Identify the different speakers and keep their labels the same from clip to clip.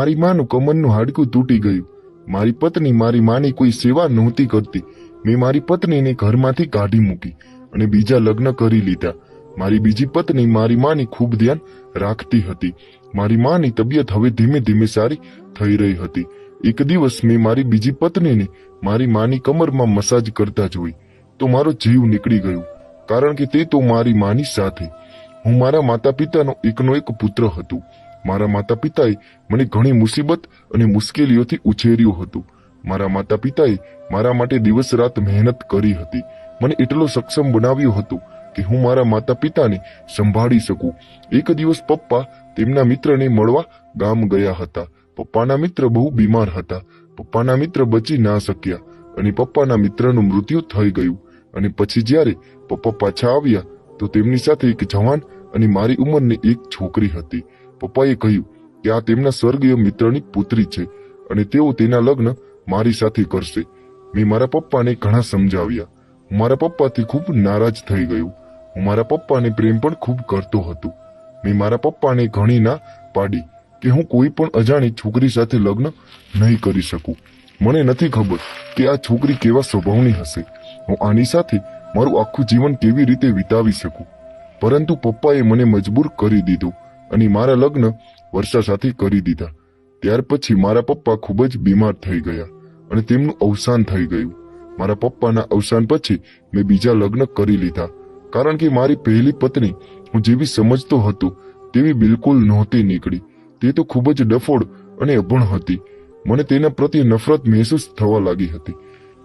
Speaker 1: મારી માનું કમરનું હાડકું તૂટી ગયું. મારી પત્ની મારી માની કોઈ સેવા નહોતી કરતી. મેં મારી પત્નીને ઘરમાંથી કાઢી મૂકી અને બીજા લગ્ન કરી લીધા. મારી બીજી પત્ની મારી માની ખૂબ ધ્યાન રાખતી હતી. મારી માની તબિયત હવે ધીમે ધીમે સારી થઈ રહી હતી. એક દિવસ મેં મારી બીજી પત્નીને મારી માની કમરમાં મસાજ કરતા જોઈ. તો મારો જીવ નીકળી ગયો, કારણ કે તે તો મારી માની સાથે. હું મારા માતા પિતાનો એકનો એક પુત્ર હતો. મારા માતા પિતાએ મને ઘણી મુસીબત અને મુશ્કેલીઓથી ઉછેર્યું હતું. મારા માતા પિતાએ મારા માટે દિવસ રાત મહેનત કરી હતી. મને એટલો સક્ષમ બનાવ્યો હતો કે હું મારા માતા પિતાને સંભાળી શકું. એક દિવસ પપ્પા તેમના મિત્રને મળવા ગામ ગયા હતા. પપ્પાના મિત્ર બહુ બીમાર હતા. પપ્પાના મિત્ર બચી ના શક્યા અને પપ્પાના મિત્રનું મૃત્યુ થઈ ગયું. અને પછી જ્યારે પપ્પા પાછા આવ્યા તો તેમની સાથે એક જવાન અને મારી ઉંમરની એક છોકરી હતી. પપ્પાએ કહ્યું કે આ તેમના સ્વર્ગીય મિત્રની પુત્રી છે અને તેઓ તેના લગ્ન મારી સાથે કરશે. મેં મારા પપ્પાને ઘણા સમજાવ્યા. હું મારા પપ્પાથી ખૂબ નારાજ થઈ ગયો. હું મારા પપ્પાને પ્રેમ પણ ખૂબ કરતો હતો. મેં મારા પપ્પાને ઘણી ના પાડી કે હું કોઈ પણ અજાણી છોકરી સાથે લગ્ન નહીં કરી શકું. મને નથી ખબર કે આ છોકરી કેવા સ્વભાવની હશે. હું આની સાથે મારું આખું જીવન કેવી રીતે વિતાવી શકું? પરંતુ પપ્પાએ મને મજબૂર કરી દીધો. અને મારા લગ્ન વર્ષા સાથે કરી દીધા. ત્યાર પછી મારા પપ્પા ખૂબ જ બીમાર થઈ ગયા અને તેમનું અવસાન થઈ ગયું. મારા પપ્પાના અવસાન પછી મેં બીજા લગ્ન કરી લીધા. કારણ કે મારી પહેલી પત્ની હું જેવી સમજતો હતો તેવી બિલકુલ નહોતી નીકળી. તે તો ખૂબ જ ડફોડ અને અભણ હતી. મને તેના પ્રત્યે નફરત મહેસૂસ થવા લાગી હતી.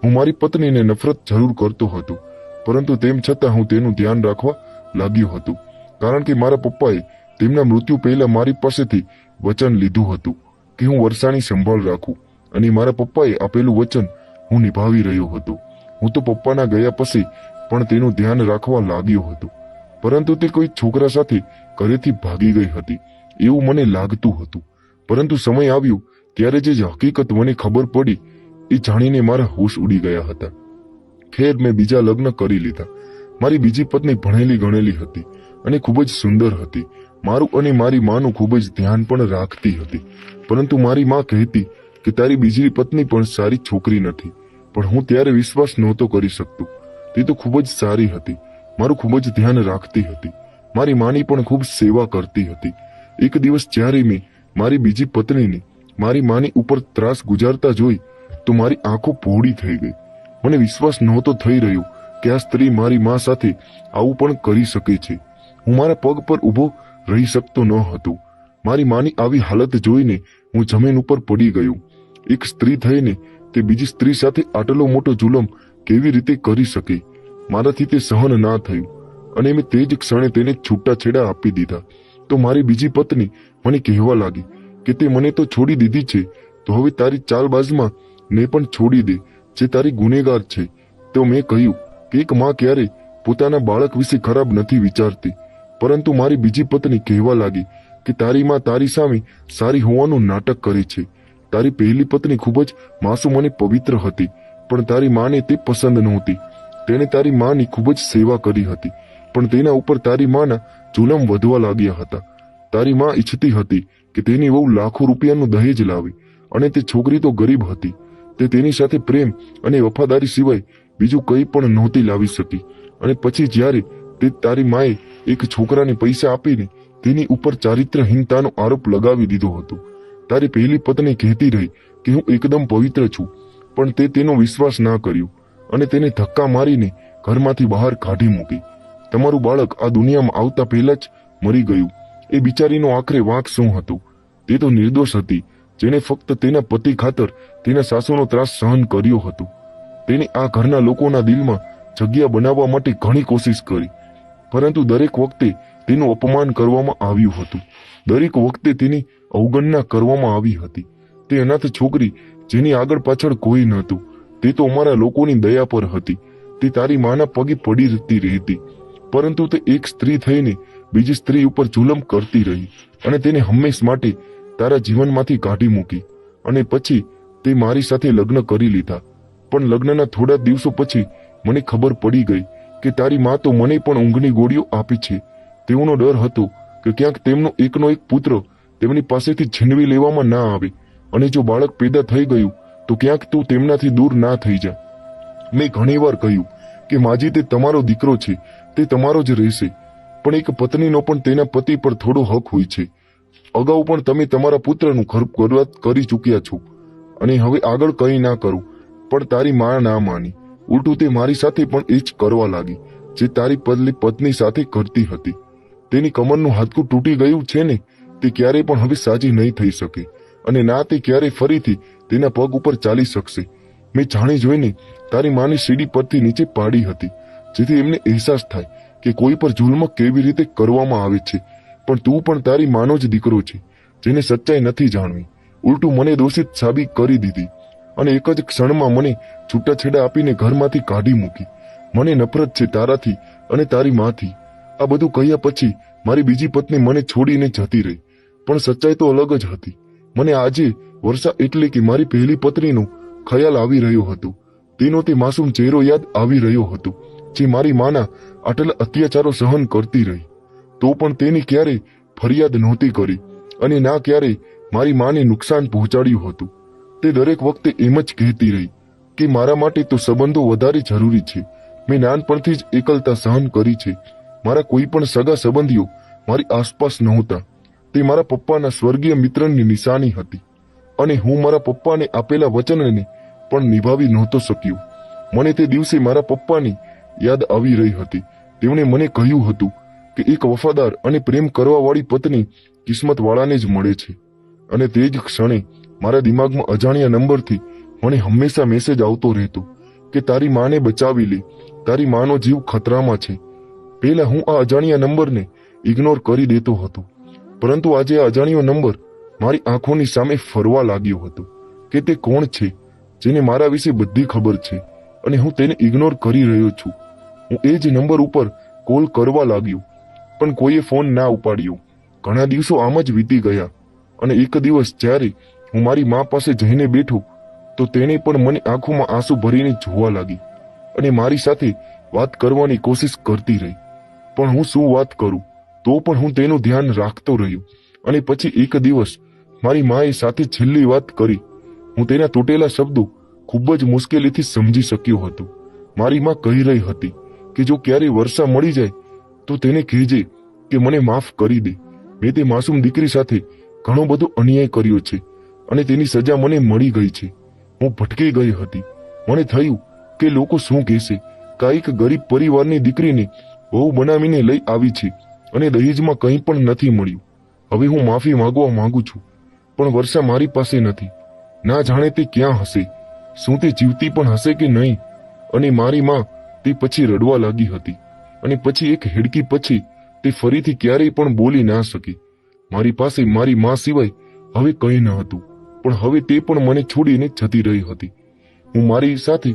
Speaker 1: હું મારી પત્નીને નફરત જરૂર કરતો હતો. પરંતુ તેમ છતાં હું તેનું ધ્યાન રાખવા લાગ્યો હતો. કારણ કે મારા પપ્પાએ તેમના મૃત્યુ પહેલા મારી પાસેથી વચન લીધું હતું કે હું વરસાણી સંભાળ રાખું અને મારા પપ્પાએ આપેલું વચન હું નિભાવી રહ્યો હતો. હું તો પપ્પાના ગયા પછી પણ તેનું ધ્યાન રાખવા લાગ્યો હતો. પરંતુ તે કોઈ છોકરા સાથે ઘરેથી ભાગી ગઈ હતી. એવું મને લાગતું હતું. પરંતુ સમય આવ્યો ત્યારે જે હકીકત મને ખબર પડી એ જાણીને મારા હોશ ઉડી ગયા હતા. ખેર મેં બીજા લગ્ન કરી લીધા. મારી બીજી પત્ની ભણેલી ગણેલી હતી. અને ખૂબ જ સુંદર હતી. મારું અને મારી માનું ખૂબ જ ધ્યાન પણ રાખતી હતી. પરંતુ મારી માં કહેતી કે તારી બીજી પત્ની પણ સારી છોકરી નથી. પણ હું ત્યારે વિશ્વાસ નહોતો કરી શકતો. તે તો ખૂબ જ સારી હતી. મારું ખૂબ જ ધ્યાન રાખતી હતી. મારી માની પણ ખૂબ સેવા કરતી હતી. એક દિવસ જ્યારે મેં મારી બીજી પત્નીને મારી માની ઉપર ત્રાસ ગુજારતા જોઈ, તો મારી આંખો પહોળી થઈ ગઈ. મને વિશ્વાસ નહોતો થઈ રહ્યો કે આ સ્ત્રી મારી મા સાથે આવું પણ કરી શકે છે. હું મારા પગ પર ઊભો રહી શકતો ન હતો. મારી માની આવી હાલત જોઈને હું જમીન ઉપર પડી ગયો. એક સ્ત્રી થઈને તે બીજી સ્ત્રી સાથે આટલો મોટો જુલમ કેવી રીતે કરી શકે? મારાથી તે સહન ના થયું અને મેં તે જ ક્ષણે તેને છૂટાછેડા આપી દીધા. તો મારી બીજી પત્ની મને કહેવા લાગી કે તે મને તો છોડી દીધી છે, તો હવે તારી ચાલબાજમાં ને પણ છોડી દે, જે તારી ગુનેગાર છે. તો મેં કહ્યું કે એક માં ક્યારે પોતાના બાળક વિશે ખરાબ નથી વિચારતી. પરંતુ મારી બીજી પત્ની કહેવા લાગી કે તારી માં તારી સામે સારી હોવાનું નાટક કરે છે. તારી પહેલી પત્ની ખૂબ જ માસૂમ અને પવિત્ર હતી, પણ તારી માને તે પસંદ નહોતી. તેણે તારી માની ખૂબ જ સેવા કરી હતી, પણ તેના ઉપર તારી માના જુલમ વધવા લાગ્યા હતા. તારી માં ઈચ્છતી હતી કે તેની વહુ લાખો રૂપિયાનું દહેજ લાવે અને તે છોકરી તો ગરીબ હતી. તે તેની સાથે પ્રેમ અને વફાદારી સિવાય બીજું કંઈ પણ નહોતી લાવી શકી. અને પછી જ્યારે તે તારી માએ એક છોકરાને પૈસા આપીને તેની ઉપર ચારિત્રહીનતાનો આરોપ લગાવી દીધો હતો. તારી પહેલી પત્ની કહેતી રહી કે હું એકદમ પવિત્ર છું, પણ તે તેનો વિશ્વાસ ના કર્યો અને તેને ધક્કા મારીને ઘરમાંથી બહાર કાઢી મૂકી. તમારું બાળક આ દુનિયામાં આવતા પહેલા જ મરી ગયું. એ બિચારીનો આખરે વાંક શું હતો? તે તો નિર્દોષ હતી જેને ફક્ત તેના પતિ ખાતર તેના સાસુનો ત્રાસ સહન કર્યો હતો. તેને આ ઘરના લોકોના દિલમાં જગ્યા બનાવવા માટે ઘણી કોશિશ કરી. પરંતુ દરેક વખતે તેનું અપમાન કરવામાં આવ્યું હતું. દરેક વખતે તેની અવગણના કરવામાં આવી હતી. તે અનાથ છોકરી જેની આગળ પાછળ કોઈ નહોતું. તે તો અમારા લોકોની દયા પર હતી. તે તારી માના પગે પડી રહેતી રહેતી. પરંતુ તે એક સ્ત્રી થઈને બીજી સ્ત્રી ઉપર જુલમ કરતી રહી અને તેને હંમેશ માટે તારા જીવનમાંથી કાઢી મૂકી અને પછી તે મારી સાથે લગ્ન કરી લીધા. પણ લગ્નના થોડા દિવસો પછી મને ખબર પડી ગઈ કે તારી મા તો મને પણ ઊંઘની ગોળીઓ આપી છે. તેઓનો ડર હતો કે ક્યાંક તેમનો એકનો એક પુત્ર તેમની પાસેથી છીનવી લેવામાં ના આવે અને જો બાળક પેદા થઈ ગયું તો ક્યાંક તું તેમનાથી દૂર ના થઈ જા. મેં ઘણીવાર કહ્યું કે માજી તે તમારો દીકરો છે, તે તમારો જ રહેશે. પણ એક પત્નીનો પણ તેના પતિ પર થોડો હક હોય છે. અગાઉ પણ તમે તમારા પુત્રનું ગર્ભ કરી ચૂક્યા છો. અને હવે આગળ કંઈ ના કરું, પણ તારી માં ના માની. ઉલટું તે મારી સાથે પણ એ જ કરવા લાગી, જે તારી પતલી પત્ની સાથે કરતી હતી. તેની કમરનું હાથકું તૂટી ગયું છે ને, તે ક્યારેય પણ હવે સાજી નહીં થઈ શકે. અને ના તે ક્યારેય ફરીથી તેના પગ ઉપર ચાલી શકશે. મેં જાણી જોઈને તારી માની સીડી પરથી નીચે પાડી હતી, જેથી એમને અહેસાસ થાય કે કોઈ પર જુલ્મ કેવી રીતે કરવામાં આવે છે. પણ તું પણ તારી માનો જ દીકરો છે, જેને સચ્ચાઈ નથી જાણવી. ઉલટું મને દોષિત સાબિત કરી દીધી. અને એક જ ક્ષણમાં મને છૂટાછેડા આપીને ઘરમાંથી કાઢી મૂકી. મને નફરત છે તારાથી અને તારી માથી. આ બધું કહ્યા પછી મારી બીજી પત્ની મને છોડીને જતી રહી. પણ સચ્ચાઈ તો અલગ જ હતી. મને આજે વર્ષા એટલે કે મારી પહેલી પત્નીનો ખ્યાલ આવી રહ્યો હતો. તેનો તે માસૂમ ચહેરો યાદ આવી રહ્યો હતો, જે મારી માના આટલા અત્યાચારો સહન કરતી રહી. તો પણ તેની ક્યારેય ફરિયાદ નહોતી કરી અને ના ક્યારેય મારી માને નુકસાન પહોંચાડ્યું હતું. તે દરેક વખતે એમ જ કહેતી રહી કે મારા માટે તો સંબંધો વધારે જરૂરી છે. મેં નાનપણથી જ એકલતા સહન કરી છે. મારા કોઈ પણ સગા સંબંધીઓ મારી આસપાસ નહોતા. તે મારા પપ્પાના સ્વર્ગીય મિત્રની નિશાની હતી અને હું મારા પપ્પાને આપેલા વચનને પણ નિભાવી નહોતો શક્યો. મને તે દિવસે મારા પપ્પાની યાદ આવી રહી હતી. તેમણે મને કહ્યું હતું કે એક વફાદાર અને પ્રેમ કરવાવાળી પત્ની કિસ્મતવાળાને જ મળે છે અને તે જ ક્ષણે મારા દિમાગમાં અજાણ્યા નંબરથી મને હંમેશા મેસેજ આવતો રહેતો કે તારી માને બચાવી લે, તારી માનો જીવ ખતરામાં છે. પહેલા હું આ અજાણ્યા નંબરને ઇગ્નોર કરી દેતો હતો. પરંતુ આજે આ અજાણ્યો નંબર મારી આંખોની સામે ફરવા લાગ્યો હતો કે તે કોણ છે, જેને મારા વિશે બધી ખબર છે અને હું તેને ઇગ્નોર કરી રહ્યો છું. હું એ જ નંબર ઉપર કોલ કરવા લાગ્યો, પણ કોઈએ ફોન ના ઉપાડ્યો. ઘણા દિવસો આમ જ વીતી ગયા અને એક દિવસ જ્યારે હું મારી મા પાસે જઈને બેઠો, તો તેણે પણ મને આંખોમાં આંસુ ભરીને જોવા લાગી અને મારી સાથે વાત કરવાની કોશિશ કરતી રહી. પણ હું શું વાત કરું, તો પણ હું તેનું ધ્યાન રાખતો રહ્યો અને પછી એક દિવસ મારી માએ સાથે છેલ્લી વાત કરી. હું તેના તૂટેલા શબ્દો ખૂબ જ મુશ્કેલીથી સમજી શક્યો હતો. મારી માં કહી રહી હતી કે જો ક્યારે વર્ષા મળી જાય, તો તેને કહેજે કે મને માફ કરી દે. મેં તે માસૂમ દીકરી સાથે ઘણો બધો અન્યાય કર્યો છે. અને તેની સજા મને મળી ગઈ છે. હું ભટકી ગઈ હતી. મને થયું કે લોકો શું કહેશે? કાંઈક ગરીબ પરિવારની દીકરીને બહુ બનાવીને લઈ આવી છે અને દહેજમાં કંઈ પણ નથી મળ્યું. હવે હું માફી માંગવા માંગુ છું, પણ વર્ષા મારી પાસે નથી. ના જાણે તે ક્યાં હશે? શું તે જીવતી પણ હશે કે નહીં? અને મારી માં તે પછી રડવા લાગી હતી. અને પછી એક હેડકી પછી તે ફરીથી ક્યારેય પણ બોલી ના શકી. મારી પાસે મારી માં સિવાય હવે કંઈ ન હતું. પણ હવે તે પણ મને છોડીને જતી રહી હતી. હું મારી સાથે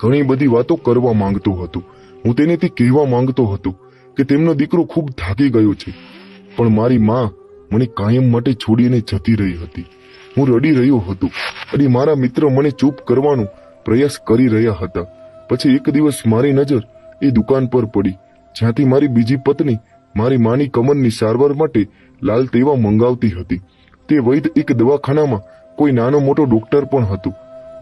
Speaker 1: ઘણી બધી વાતો કરવા માંગતો હતો. હું તેને તે કહેવા માંગતો હતો કે તેમનો દીકરો ખૂબ થાકી ગયો છે, પણ મારી માં મને કાયમ માટે છોડીને જતી રહી હતી. હું રડી રહ્યો હતો અને મારા મિત્ર મને ચૂપ કરવાનો પ્રયાસ કરી રહ્યા હતા. પછી એક દિવસ મારી નજર એ દુકાન પર પડી, જ્યાંથી મારી બીજી પત્ની મારી માની કમરની સારવાર માટે લાલ તેવા મંગાવતી હતી. તે વૈદ એક દવાખાનામાં કોઈ નાનો મોટો ડોક્ટર પણ હતો.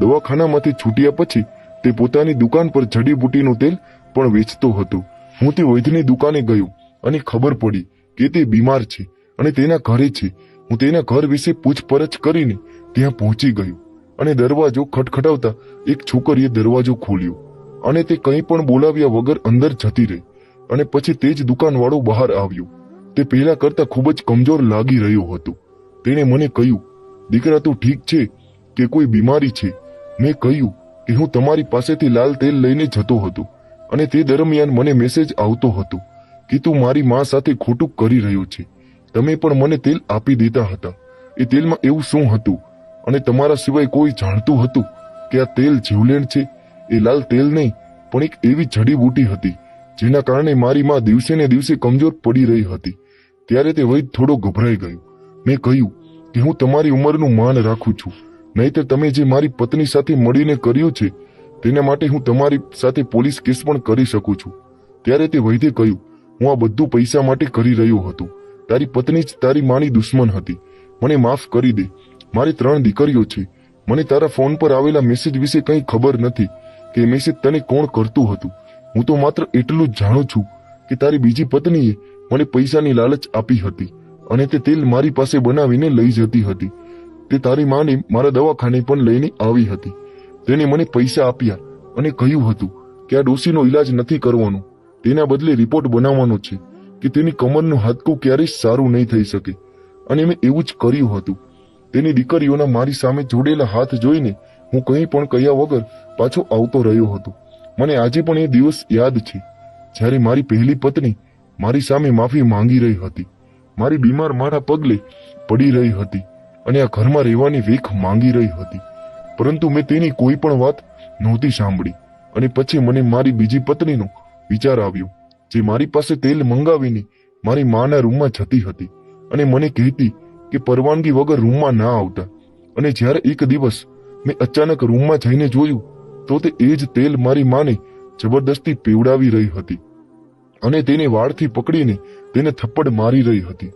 Speaker 1: દવાખાનામાંથી છૂટ્યા પછી તે પોતાની દુકાન પર જડીબુટીનું તેલ પણ વેચતો હતો. હું તે વૈદ્યની દુકાને ગયો અને ખબર પડી કે તે બીમાર છે અને તેના ઘરે છે. હું તેના ઘર વિશે પૂછપરછ કરીને ત્યાં પહોંચી ગયો અને દરવાજો ખટખટાવતા એક છોકરીએ દરવાજો ખોલ્યો અને તે કંઈ પણ બોલાવ્યા વગર અંદર જતી રહી અને પછી તે જ દુકાનવાળો બહાર આવ્યો. તે પહેલા કરતા ખૂબ જ કમજોર લાગી રહ્યો હતો. તેણે મને કહ્યું, દીકરા, તું ઠીક છે કે કોઈ બીમારી છે? મેં કહ્યું કે હું તમારી પાસેથી લાલ તેલ લઈને જતો હતો અને તે દરમિયાન મને મેસેજ આવતો હતો કે તું મારી મા સાથે ખોટું કરી રહ્યો છે. તમે પણ મને તેલ આપી દેતા હતા. એ તેલમાં એવું શું હતું? અને તમારા સિવાય કોઈ જાણતું હતું કે આ તેલ જીવલેણ છે? એ લાલ તેલ નહીં, પણ એક એવી જડીબૂટી હતી, જેના કારણે મારી મા દિવસે ને દિવસે કમજોર પડી રહી હતી. ત્યારે તે વૈદ થોડો ગભરાઈ ગયો. મેં કહ્યું કે હું તમારી ઉંમરનું માન રાખું છું. નહીતર તમે જે મારી પત્ની સાથે મળીને કર્યું છે, તેના માટે હું તમારી સાથે પોલીસ કેસ પણ કરી શકું છું. ત્યારે તે વૈદ્ય કહ્યું, હું આ બધું પૈસા માટે કરી રહ્યો હતો. તારી પત્ની જ તારી માની દુશ્મન હતી. મને માફ કરી દે. મારી ત્રણ દીકરીઓ છે. મને તારા ફોન પર આવેલા મેસેજ વિશે કંઈ ખબર નથી કે મેસેજ તને કોણ કરતું હતું. હું તો માત્ર એટલું જ જાણું છું કે તારી બીજી પત્નીએ મને પૈસાની લાલચ આપી હતી. અને તે તેલ મારી પાસે બનાવીને લઈ જતી હતી. તે તારી માને મારા દવાખાને પણ લઈને આવી હતી. તેણે મને પૈસા આપ્યા અને કહ્યું હતું કે આ ડોસીનો ઈલાજ નથી કરવાનો. તેના બદલે રિપોર્ટ બનાવવાનો છે કે તેની કમરનું હાથકું ક્યારેય સારું નહીં થઈ શકે. અને મેં એવું જ કર્યું હતું. તેની દીકરીઓના મારી સામે જોડેલા હાથ જોઈને હું કંઈ પણ કહ્યા વગર પાછો આવતો રહ્યો હતો. મને આજે પણ એ દિવસ યાદ છે. જ્યારે મારી પહેલી પત્ની મારી સામે માફી માંગી રહી હતી. મારી બીમાર મારા પગલે પડી રહી હતી અને આ ઘરમાં રહેવાની વેખ માંગી રહી હતી. પરંતુ મેં તેની કોઈ પણ વાત નહોતી સાંભળી અને પછી મને મારી બીજી પત્નીનો વિચાર આવ્યો, જે મારી પાસે તેલ મંગાવીને મારી માના રૂમમાં જતી હતી અને મને કહેતી કે પરવાનગી વગર રૂમમાં ના આવતા. અને જ્યારે એક દિવસ મેં અચાનક રૂમમાં જઈને જોયું, તો તે એ જ તેલ મારી માને જબરદસ્તી પીવડાવી રહી હતી. અને તેને વાળથી પકડીને તેને થપ્પડ મારી રહી હતી.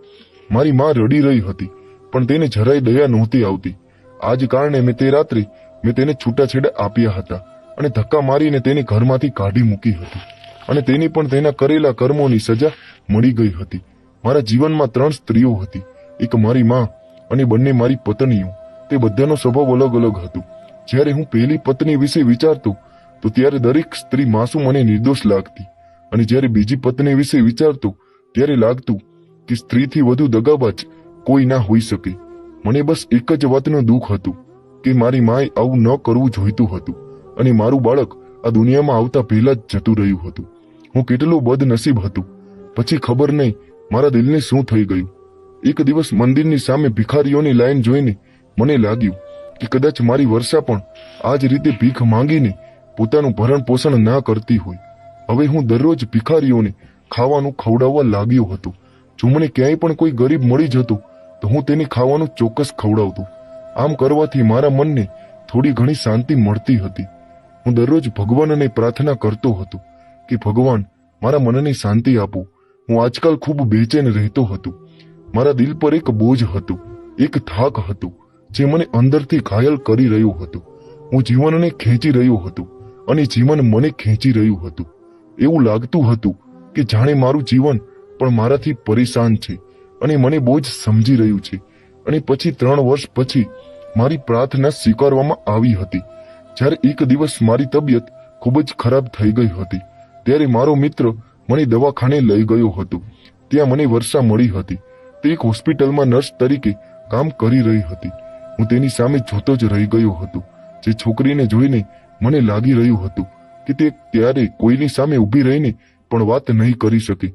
Speaker 1: મારી માં રડી રહી હતી, પણ તેને જરાય દયા નહોતી આવતી. આ જ કારણે મેં તે રાત્રે મેં તેને છૂટાછેડા આપ્યા હતા અને ધક્કા મારીને તેને ઘરમાંથી કાઢી મૂકી હતી. અને તેની પણ તેના કરેલા કર્મોની સજા મળી ગઈ હતી. મારા જીવનમાં ત્રણ સ્ત્રીઓ હતી, એક મારી માં અને બંને મારી પત્નીઓ. તે બધાનો સ્વભાવ અલગ અલગ હતો. જ્યારે હું પહેલી પત્ની વિશે વિચારતો, તો ત્યારે દરેક સ્ત્રી માસૂમ અને નિર્દોષ લાગતી. અને જ્યારે બીજી પત્ની વિશે વિચારતો, ત્યારે લાગતું કે સ્ત્રીથી વધુ દગાબાજ કોઈ ના હોઈ શકે. મને બસ એક જ વાતનું દુઃખ હતું કે મારી માએ આવું ન કરવું જોઈતું હતું અને મારું બાળક આ દુનિયામાં આવતા પહેલા જ જતું રહ્યું હતું. હું કેટલું બદનસીબ હતું. પછી ખબર નહીં મારા દિલને શું થઈ ગયું. એક દિવસ મંદિરની સામે ભિખારીઓની લાઈન જોઈને મને લાગ્યું કે કદાચ મારી વર્ષા પણ આ જ રીતે ભીખ માંગીને પોતાનું ભરણ પોષણ ના કરતી હોય. હવે હું દરરોજ ભિખારીઓને ખાવાનું ખવડાવવા લાગ્યો હતો. જો મને ક્યાંય પણ કોઈ ગરીબ મળી જતો, તો હું તેને ખાવાનું ચોક્કસ ખવડાવતો. આમ કરવાથી મારા મનને થોડી ઘણી શાંતિ મળતી હતી. હું દરરોજ ભગવાનને પ્રાર્થના કરતો હતો કે, ભગવાન, મારા મનને શાંતિ આપો. હું આજકાલ ખૂબ બેચેન રહેતો હતો. મારા દિલ પર એક બોજ હતો, એક થાક હતો, જે મને અંદરથી ઘાયલ કરી રહ્યો હતો. હું જીવનને ખેંચી રહ્યો હતો અને જીવન મને ખેંચી રહ્યું હતું. એવું લાગતું હતું કે જાણે મારું જીવન પણ મારાથી પરેશાન છે અને મને બહુ જ સમજી રહ્યું છે. અને પછી ત્રણ વર્ષ પછી મારી પ્રાર્થના સ્વીકારવામાં આવી હતી. જ્યારે એક દિવસ મારી તબિયત ખૂબ જ ખરાબ થઈ ગઈ હતી, ત્યારે મારો મિત્ર મને દવાખાને લઈ ગયો હતો. ત્યાં મને વર્ષા મળી હતી. તે એક હોસ્પિટલમાં નર્સ તરીકે કામ કરી રહી હતી. હું તેની સામે જોતો જ રહી ગયો હતો, જે છોકરીને જોઈને મને લાગી રહ્યું હતું કે તે ત્યારે કોઈની સામે ઊભી રહીને પણ વાત નહીં કરી શકે.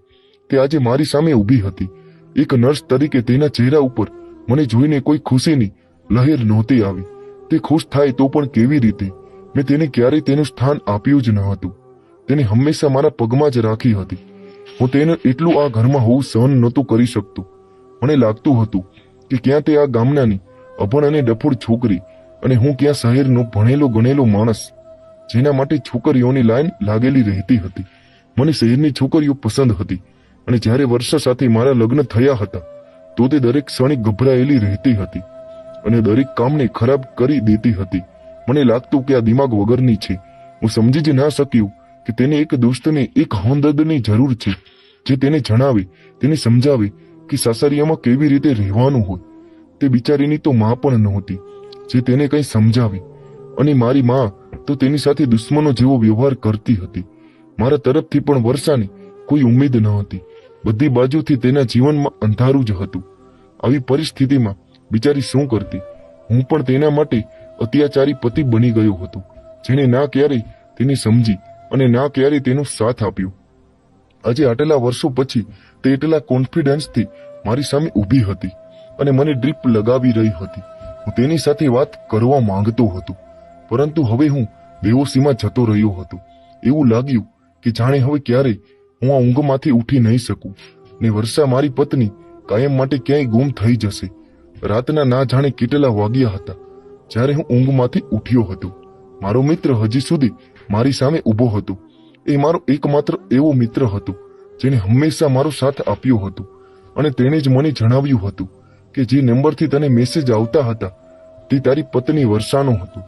Speaker 1: તે આજે મારી સામે ઊભી હતી. એક નર્સ તરીકે તેના ચહેરા ઉપર મને જોઈને કોઈ ખુશીની લહેર નહોતી આવી. તે ખુશ થાય તો પણ કેવી રીતે? મેં તેને ક્યારેય તેનું સ્થાન આપ્યું જ ન હતું. તેને હંમેશા મારા પગમાં જ રાખી હતી. હું તેને એટલું આ ઘરમાં હોવું સહન નહોતું કરી શકતો. મને લાગતું હતું કે ક્યાં તે આ ગામનાની અભણ અને ડફોડ છોકરી અને હું ક્યાં શહેરનો ભણેલો ગણેલો માણસ જેના માટે છોકરીઓની લાઈન લાગેલી રહેતી હતી. મને શહેરની છોકરીઓ પસંદ હતી અને જ્યારે વર્ષા સાથે મારા લગ્ન થયા હતા, તો તે દરેક ક્ષણે ગભરાયેલી રહેતી હતી અને દરેક કામને ખરાબ કરી દેતી હતી. મને લાગતું કે આ દિમાગ વગરની છે. હું સમજી જ ના શક્યું કે તેને એક દોસ્તને એક હમદર્દની જરૂર છે, જે તેને જણાવે, તેને સમજાવે કે સાસરિયામાં કેવી રીતે રહેવાનું હોય. તે બિચારીની તો માં પણ નહોતી, જે તેને કંઈ સમજાવે. અને મારી માં તો તેની સાથે દુશ્મનો જેવો વ્યવહાર કરતી હતી. મારા તરફથી પણ વર્ષાની કોઈ ઉમેદ ન હતી. બધી બાજુથી તેના જીવનમાં અંધારું જ હતું. આવી પરિસ્થિતિમાં બિચારી શું કરતી? હું પણ તેના માટે અત્યાચારી પતિ બની ગયો હતો, જેણે ના ક્યારેય તેની સમજી અને ના ક્યારેય તેનો સાથ આપ્યો. આજે આટલા વર્ષો પછી તે એટલા કોન્ફિડન્સથી મારી સામે ઊભી હતી અને મને ડ્રીપ લગાવી રહી હતી. હું તેની સાથે વાત કરવા માંગતો હતો. પરંતુ હવે હું બેહોશીમાં જતો રહ્યો હતો. એવું લાગ્યું કે જાણે હવે ક્યારે હું આ ઊંઘમાંથી ઉઠી નહીં શકું ને વર્ષા મારી પત્ની કાયમ માટે ક્યાંય ગુમ થઈ જશે. રાતના ના જાણે કેટલા વાગ્યા હતા જ્યારે હું ઊંઘમાંથી ઉઠ્યો હતો. મારો મિત્ર હજી સુધી મારી સામે ઊભો હતો. એ મારો એકમાત્ર એવો મિત્ર હતો જેને હંમેશા મારો સાથ આપ્યો હતો અને તેણે જ મને જણાવ્યું હતું કે જે નંબરથી તને મેસેજ આવતા હતા તે તારી પત્ની વર્ષાનો હતો.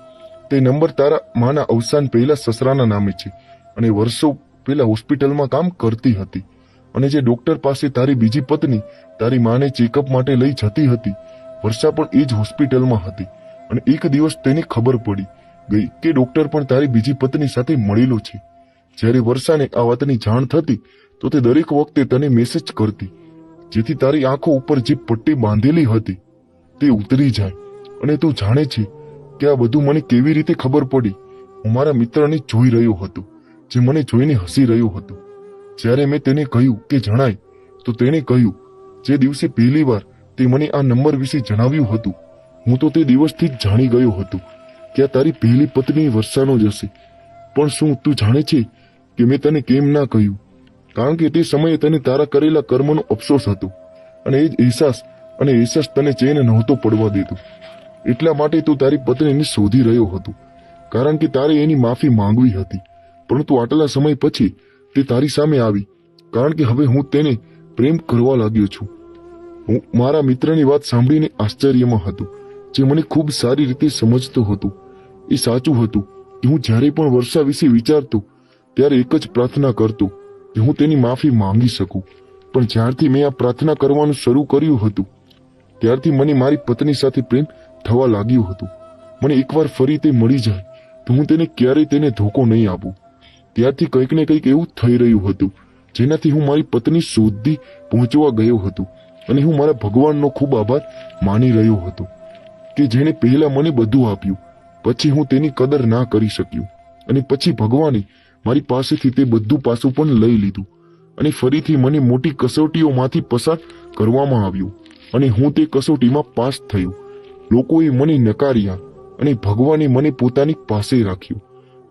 Speaker 1: તે નંબર તારા માના અવસાન પહેલા સસરાના નામે છે અને વર્ષો પહેલા હોસ્પિટલમાં કામ કરતી હતી. અને જે ડોક્ટર પાસે તારી બીજી પત્ની તારી માને ચેકઅપ માટે લઈ જતી હતી, વર્ષા પણ એ જ હોસ્પિટલમાં હતી. અને એક દિવસ તેને ખબર પડી ગઈ કે ડોક્ટર પણ તારી બીજી પત્ની સાથે મળેલો છે. જ્યારે વર્ષાને આ વાતની જાણ થતી, તો તે દરેક વખતે તને મેસેજ કરતી, જેથી તારી આંખો ઉપર જે પટ્ટી બાંધેલી હતી, તે ઉતરી જાય. અને તું જાણે છે કે આ બધું મને કેવી રીતે ખબર પડી? હું મારા મિત્રને જોઈ રહ્યો હતો, જે મને જોઈને હસી રહ્યો હતો. જ્યારે મેં તેને કહ્યું કે જણાય, તો તેણે કહ્યું, જે દિવસે પહેલી વાર તે મને આ નંબર વિશે જણાવ્યું હતું, હું તો તે દિવસથી જ જાણી ગયો હતો કે આ તારી પહેલી પત્ની વર્ષાનો જ હશે. પણ શું તું જાણે છે કે મેં તને કેમ ના કહ્યું? કારણ કે તે સમયે તને તારા કરેલા કર્મનો અફસોસ હતો અને એ જ અહેસાસ અને અહેસાસ તને ચેન નહોતો પડવા દેતો. એટલા માટે તું તારી પત્નીને શોધી રહ્યો હતો. કારણ કે તારે એની માફી માંગવી હતી. પરંતુ આટલા સમય પછી તે તારી સામે આવી. કારણ કે હવે હું તેને પ્રેમ કરવા લાગ્યો છું. હું મારા મિત્રની વાત સાંભળીને આશ્ચર્યમાં હતો, જે મને ખૂબ સારી રીતે સમજતો હતો. એ સાચું હતું કે હું જ્યારે પણ વર્ષા વિશે વિચારતો, ત્યારે એક જ પ્રાર્થના કરતો કે હું તેની માફી માંગી શકું. પણ જ્યારથી મેં આ પ્રાર્થના કરવાનું શરૂ કર્યું હતું, ત્યારથી મને મારી પત્ની સાથે પ્રેમ થવા લાગ્યું હતું. મને એકવાર ફરી તે મળી જાય તો હું તેને ક્યારેય તેને ધોકો નહીં આપું. ત્યારથી કંઈક ને કંઈક એવું થઈ રહ્યું હતું, જેનાથી હું મારી પત્ની સુધી પહોંચવા ગયો હતો અને હું મારા ભગવાનનો ખૂબ આભાર માની રહ્યો હતો, કે જેણે પહેલા મને બધું આપ્યું, પછી હું તેની કદર ના કરી શક્યો અને પછી ભગવાને મારી પાસેથી તે બધું પાછું પણ લઈ લીધું અને ફરીથી મને મોટી કસોટીઓમાંથી પસાર કરવામાં આવ્યું અને હું તે કસોટીમાં પાસ થયો. લોકોએ મને નકાર્યા અને ભગવાને મને પોતાની પાસે રાખ્યો.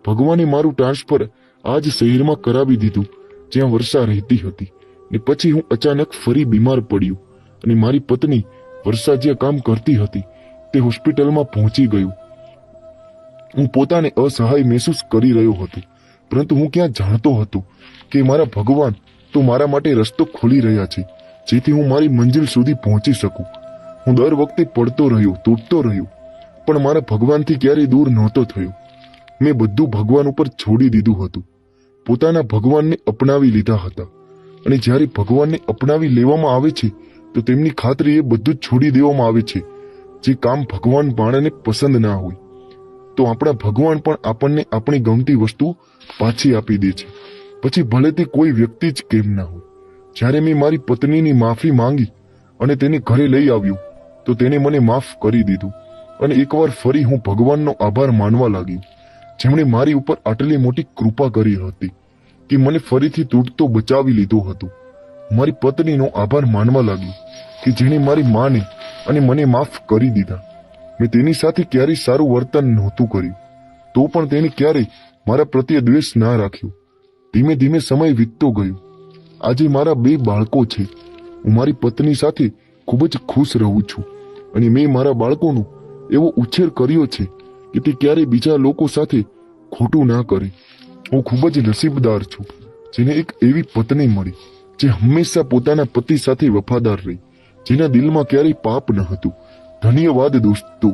Speaker 1: ભગવાને મારું ટ્રાન્સફર આ જ શહેરમાં કરાવી દીધું, જ્યાં વર્ષા રહેતી હતી. ને પછી હું અચાનક ફરી બીમાર પડ્યો અને મારી પત્ની વર્ષા જે કામ કરતી હતી તે હોસ્પિટલમાં પહોંચી ગયું. હું પોતાને અસહાય મહેસૂસ કરી રહ્યો હતો, પરંતુ હું ક્યાં જાણતો હતો કે મારા ભગવાન તો મારા માટે રસ્તો ખોલી રહ્યા છે, જેથી હું મારી મંજિલ સુધી પહોંચી શકું. હું દર વખતે પડતો રહ્યો, તૂટતો રહ્યો. પણ મારા ભગવાનથી ક્યારેય દૂર નહોતો થયો. મેં બધું ભગવાન ઉપર છોડી દીધું હતું. પોતાના ભગવાનને અપનાવી લીધા હતા. અને જ્યારે ભગવાનને અપનાવી લેવામાં આવે છે, તો તેમની ખાતરી એ બધું છોડી દેવામાં આવે છે. જે કામ ભગવાન બાળને પસંદ ના હોય. તો આપણા ભગવાન પણ આપણને આપણી ગમતી વસ્તુ પાછી આપી દે છે. પછી ભલે તે કોઈ વ્યક્તિ જ કેમ ના હોય. જ્યારે મેં મારી પત્નીની માફી માંગી અને તેને ઘરે લઈ આવ્યું તો તેણે મને માફ કરી દીધું અને એકવાર ફરી હું ભગવાનનો આભાર માનવા લાગ્યો જેમણે મારી ઉપર આટલી મોટી કૃપા કરી હતી કે મને ફરીથી તૂટતો બચાવી લીધો હતો. મારી પત્નીનો આભાર માનવા લાગ્યો કે જેણે મારી માને અને મને માફ કરી દીધા. મેં તેની સાથે ક્યારેય સારું વર્તન નહોતું કર્યું, તો પણ તેણે ક્યારેય મારા પ્રત્યે દ્વેષ ના રાખ્યો. ધીમે ધીમે સમય વીતતો ગયો. આજે મારા બે બાળકો છે. હું મારી પત્ની સાથે ખૂબ જ ખુશ રહું છું. અને મેં મારા બાળકોનો એવો ઉછેર કર્યો છે કે તે ક્યારેય બીજા લોકો સાથે ખોટું ના કરે. હું ખૂબ જ નસીબદાર છું, જેને એક એવી પત્ની મળી, જે હંમેશા પોતાના પતિ સાથે વફાદાર રહી, જેના દિલમાં ક્યારેય પાપ ન હતું. ધન્યવાદ દોસ્તો.